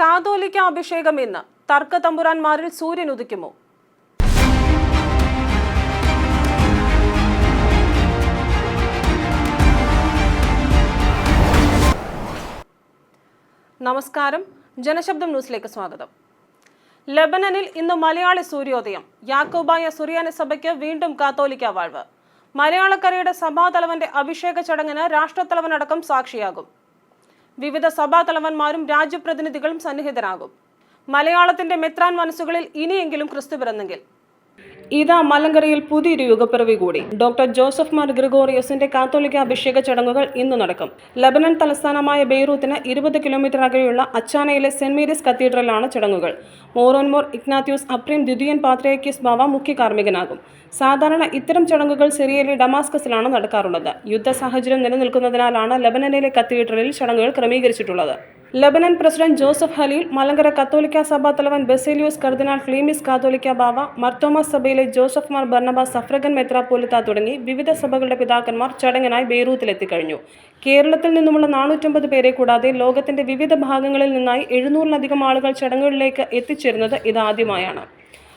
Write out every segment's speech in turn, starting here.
കാതോലിക്ക അഭിഷേകം ഇന്ന്. തർക്ക തമ്പുരാന്മാരിൽ സൂര്യൻ ഉദിക്കുമോ? നമസ്കാരം. ജനശബ്ദം ന്യൂസിലേക്ക് സ്വാഗതം. ലബനനിൽ ഇന്ന് മലയാളി സൂര്യോദയം. യാക്കോബായ സുറിയാന സഭയ്ക്ക് വീണ്ടും കാത്തോലിക്ക വാഴ്വ്. മലയാളക്കരയുടെ സഭാതലവന്റെ അഭിഷേക ചടങ്ങിന് രാഷ്ട്രത്തലവനടക്കം സാക്ഷിയാകും. വിവിധ സഭാ തലവന്മാരും രാജ്യപ്രതിനിധികളും സന്നിഹിതരാകും. മലയാളത്തിന്റെ മെത്രാൻ മനസ്സുകളിൽ ഇനിയെങ്കിലും ക്രിസ്തു പിറന്നെങ്കിൽ ഇതാ മലങ്കരയിൽ പുതിയൊരു യുഗപ്പിറവി കൂടി. ഡോക്ടർ ജോസഫ് മാർ ഗ്രിഗോറിയസിന്റെ കാത്തോലിക്ക അഭിഷേക ചടങ്ങുകൾ ഇന്ന് നടക്കും. ലബനൻ തലസ്ഥാനമായ ബെയ്റൂത്തിന് ഇരുപത് കിലോമീറ്റർ അകലെയുള്ള അച്ചാനയിലെ സെന്റ് മേരീസ് കത്തീഡ്രലാണ് ചടങ്ങുകൾ. മോറോൻമോർ ഇഗ്നാത്യൂസ് അപ്രീം ദ്വിതീയൻ പാത്രേക്കിസ് ബാവ മുഖ്യ കാർമ്മികനാകും. സാധാരണ ഇത്തരം ചടങ്ങുകൾ സിറിയയിലെ ഡമാസ്കസിലാണ് നടക്കാറുള്ളത്. യുദ്ധ സാഹചര്യം നിലനിൽക്കുന്നതിനാലാണ് ലബനനിലെ കത്തീഡ്രലിൽ ചടങ്ങുകൾ ക്രമീകരിച്ചിട്ടുള്ളത്. Lebanon president Joseph Khalil Malankara കത്തോലിക്ക സഭാ തലവൻ ബെസേലിയോസ് കർദിനാൾ ക്ലീമിസ് കാത്തോലിക്ക ബാവ മർത്തോമ സഭയിലെ ജോസഫ് മാർ ബർണബ സഫ്രഗൻ മെത്രാപ്പോലിത്ത തുടങ്ങി വിവിധ സഭകളുടെ പിതാക്കന്മാർ ചടങ്ങിനായി ബെയ്റൂത്തിലെത്തിക്കഴിഞ്ഞു. കേരളത്തിൽ നിന്നുമുള്ള നാനൂറ്റമ്പത് പേരെ കൂടാതെ ലോകത്തിന്റെ വിവിധ ഭാഗങ്ങളിൽ നിന്നായി എഴുന്നൂറിലധികം ആളുകൾ ചടങ്ങുകളിലേക്ക് എത്തിച്ചേരുന്നത് ഇതാദ്യമായാണ്.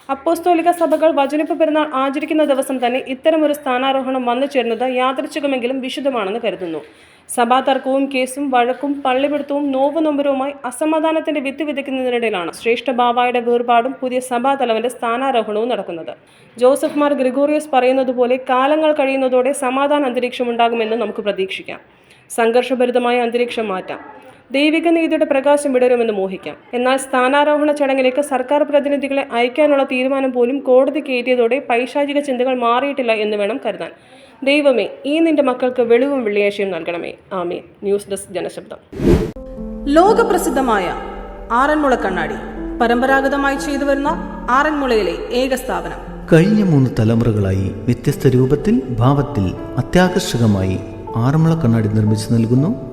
അപ്പോസ്തോലിക സഭകൾ വചനിപ്പ് പെരുന്നാൾ ആചരിക്കുന്ന ദിവസം തന്നെ ഇത്തരമൊരു സ്ഥാനാരോഹണം വന്നു ചേരുന്നത് യാദൃച്ഛികമെങ്കിലും വിശുദ്ധമാണെന്ന് കരുതുന്നു. സഭാ തർക്കവും കേസും വഴക്കും പള്ളിപിടുത്തവും നോവ് നൊമ്പരവുമായി അസമാധാനത്തിന്റെ വിത്ത് വിതയ്ക്കുന്നതിനിടയിലാണ് ശ്രേഷ്ഠ ബാവായുടെ വേർപാടും പുതിയ സഭാ തലവന്റെ സ്ഥാനാരോഹണവും നടക്കുന്നത്. ജോസഫ് മാർ ഗ്രിഗോറിയസ് പറയുന്നത് പോലെ കാലങ്ങൾ കഴിയുന്നതോടെ സമാധാന അന്തരീക്ഷം ഉണ്ടാകുമെന്ന് നമുക്ക് പ്രതീക്ഷിക്കാം. സംഘർഷഭരിതമായ അന്തരീക്ഷം മാറ്റാം. ദൈവിക നീതിയുടെ പ്രകാശം വിടരുമെന്ന് മോഹിക്കാം. എന്നാൽ സ്ഥാനാരോഹണ ചടങ്ങിലേക്ക് സർക്കാർ പ്രതിനിധികളെ അയക്കാനുള്ള തീരുമാനം പോലും കോടതി കയറ്റിയതോടെ പൈശാചിക ചിന്തകൾ മാറിയിട്ടില്ല എന്ന് വേണം കരുതാൻ. ദൈവമേ ഈ നിന്റെ മക്കൾക്ക് വെളിവും വെള്ളിയാഴ്ചയും നൽകണമേ. ആമേ ന്യൂസ് ഡെസ്ക് ജനശബ്ദം. ലോകപ്രസിദ്ധമായ ആറന്മുള കണ്ണാടി. പരമ്പരാഗതമായി ചെയ്തു വരുന്ന ആറന്മുളയിലെ ഏക സ്ഥാപനം. കഴിഞ്ഞ മൂന്ന് തലമുറകളായി വ്യത്യസ്ത രൂപത്തിൽ ഭാവത്തിൽ അത്യാകർഷകമായി ആറന്മുള കണ്ണാടി നിർമ്മിച്ചു നൽകുന്നു.